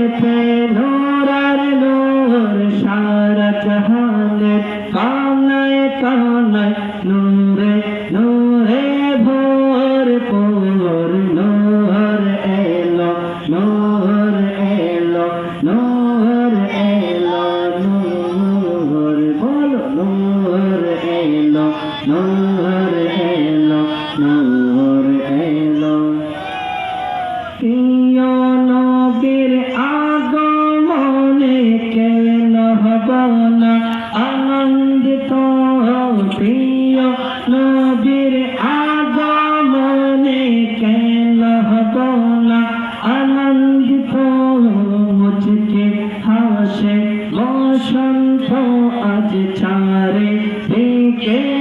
Thank you. रे हे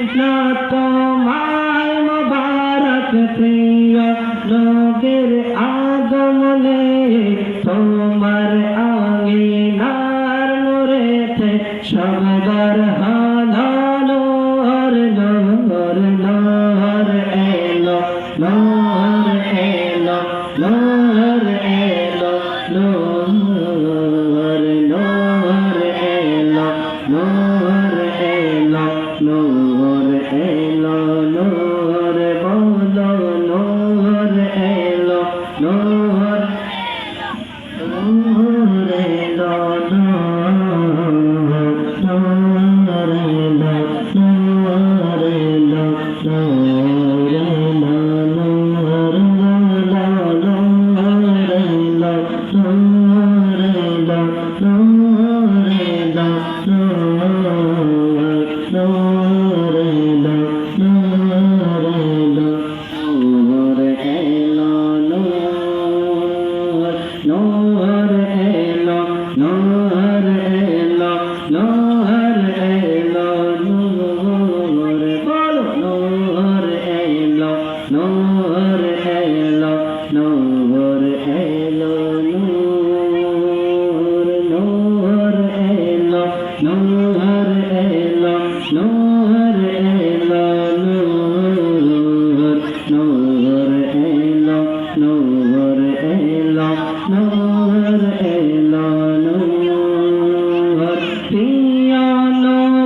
কৃষ্ণ তোমায় মোবারক প্রিয় লোকের আগমনে তোমার আঙিনার নরেছে সবার হয়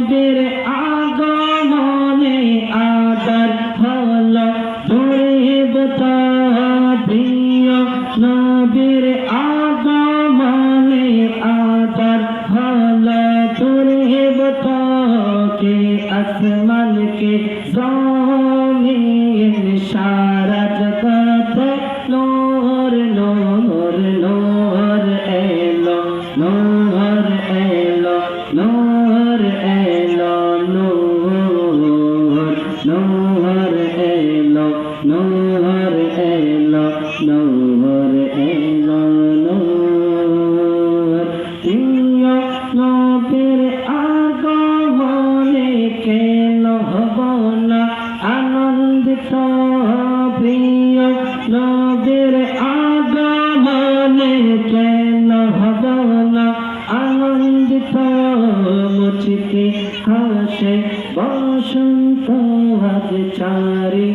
নবীর আগমনে আদর হল। দরিব প্রিয় নবীর আগমনে আদর হল। দরিব কে আসমান কে বসন্ত আজ চারি